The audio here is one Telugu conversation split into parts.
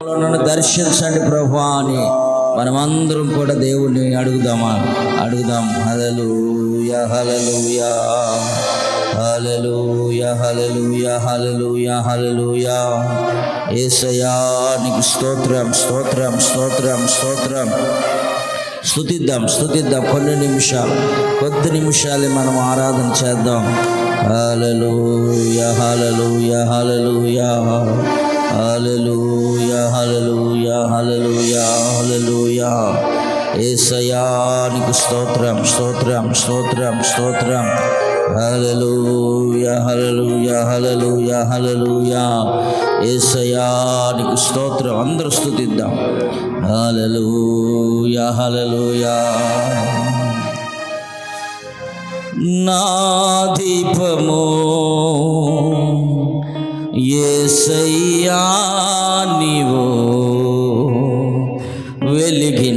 నన్ను దర్శించండి ప్రభా అని మనమందరం కూడా దేవుణ్ణి అడుగుదామా? అడుగుదాం. హలలు హలలు హలలు హలలు హలలు హలలు ఏసయా నీకు స్తోత్రం స్తోత్రం స్తోత్రం స్తోత్రం. స్థుతిద్దాం స్థుతిద్దాం కొన్ని నిమిషాలు కొద్ది నిమిషాలే మనం ఆరాధన చేద్దాం. హల్లెలూయా హల్లెలూయా హల్లెలూయా హల్లెలూయా హల్లెలూయా హల్లెలూయా హల్లెలూయా యేసయ్యా నీకు స్తోత్రం స్తోత్రం స్తోత్రం స్తోత్రం. హల్లెలూయా హల్లెలూయా హల్లెలూయా హల్లెలూయా యేసయ్యా నీకు స్తోత్రం అందరూ స్తుతిద్దాం. హల్లెలూయా హల్లెలూయా నా దీపము యేసయ్యా నీవు వెలిగించినావు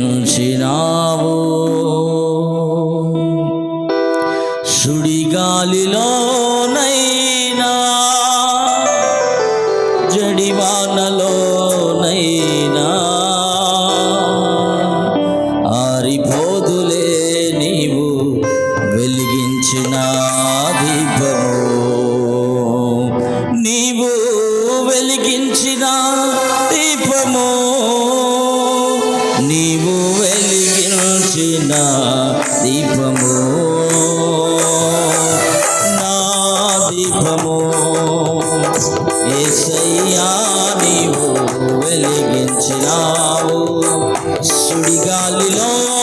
నీవు వెలిగించిన దీపము. నా దీపము. ఏసయ్యా నీవు వెలిగించినావు. సుడిగాలిలో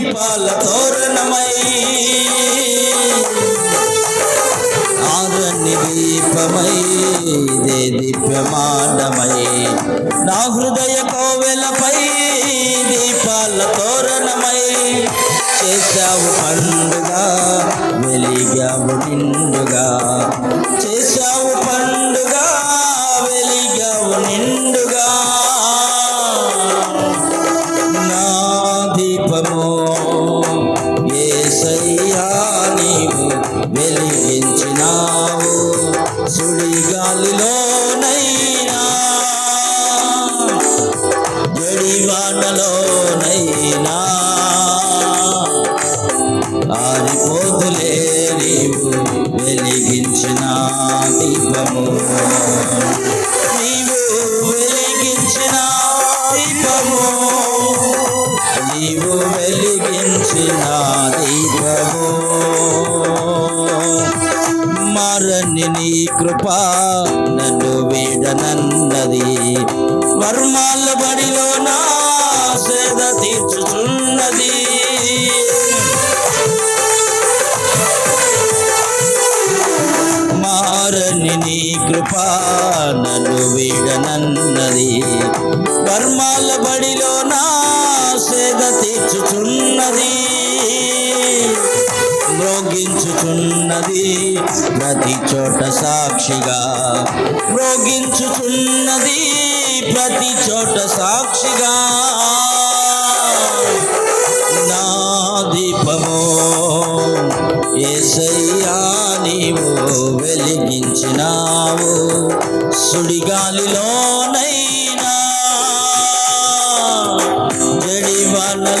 దీపాల తోరణమై. ఆరణ్య దీపమై దే దీప్యమానమై నా హృదయ కోవెలపై దీపాల తోరణమై. చేశావు పండుగ వెలిగావు నిండుగా. చేశావు ఏసయ్యా. వెలిగించిన మరణి నీ కృప నన్ను వీడనన్నది. వర్మాల బడిలో నా సేద తీర్చుచున్నది మారని నీ కృప నన్ను వీడనన్నది. వర్మాల బడిలో మ్రోగించుచున్నది ప్రతి చోట సాక్షిగా. మ్రోగించుచున్నది ప్రతి చోట సాక్షిగా. నా దీపమో ఏసయ్యా నీవు వెలిగించినావు. సుడిగాలిలోనైనా జడివానలోనైనా.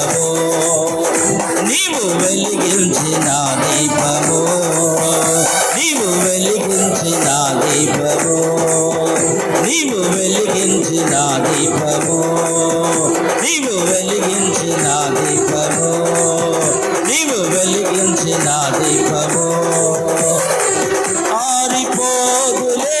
నీవు వెలిగించిన దీపము. నీవు వెలిగించిన దీపము. నీవు వెలిగించిన దీపము. నీవు వెలిగించిన దీపము. నీవు వెలిగించిన దీపము. ఆరిపోదులే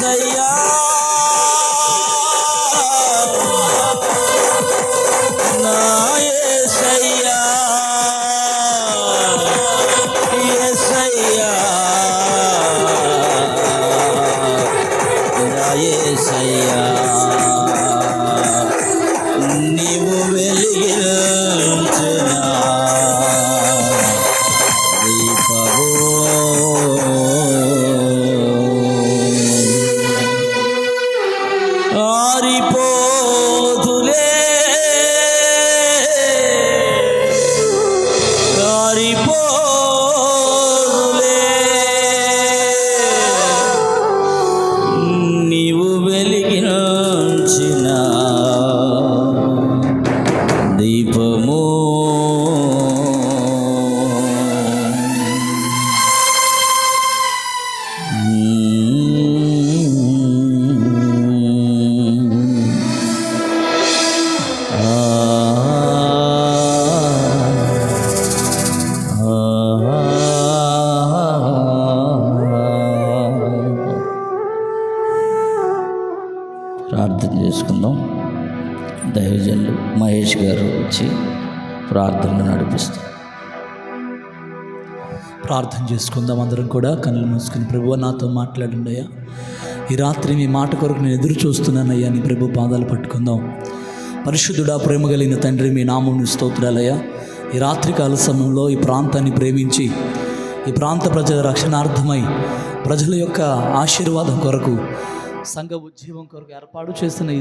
యేసయ్యా నా యేసయ్యా యేసయ్యా నా నీవు వెలిగించిన ఆరిపోతులే ఆరిపోతులే నీవు వెలిగించిన ప్రార్థన చేసుకుందాం. దైవజనులు మహేష్ గారు వచ్చి ప్రార్థనలు నడిపిస్తారు. ప్రార్థన చేసుకుందాం అందరం కూడా. కళ్ళు మూసుకుని ప్రభు నాతో మాట్లాడండి అయ్యా. ఈ రాత్రి మీ మాట కొరకు నేను ఎదురు చూస్తున్నానయ్యా నీ ప్రభు పాదాలు పట్టుకుందాం. పరిశుద్ధుడా ప్రేమ కలిగిన తండ్రి మీ నామం స్తోత్రాలయ్యా ఈ రాత్రికాల సమయంలో ఈ ప్రాంతాన్ని ప్రేమించి ఈ ప్రాంత ప్రజల రక్షణార్థమై ప్రజల యొక్క ఆశీర్వాదం కొరకు సంఘ ఉద్యమం కొరకు ఏర్పాటు చేసిన ఈ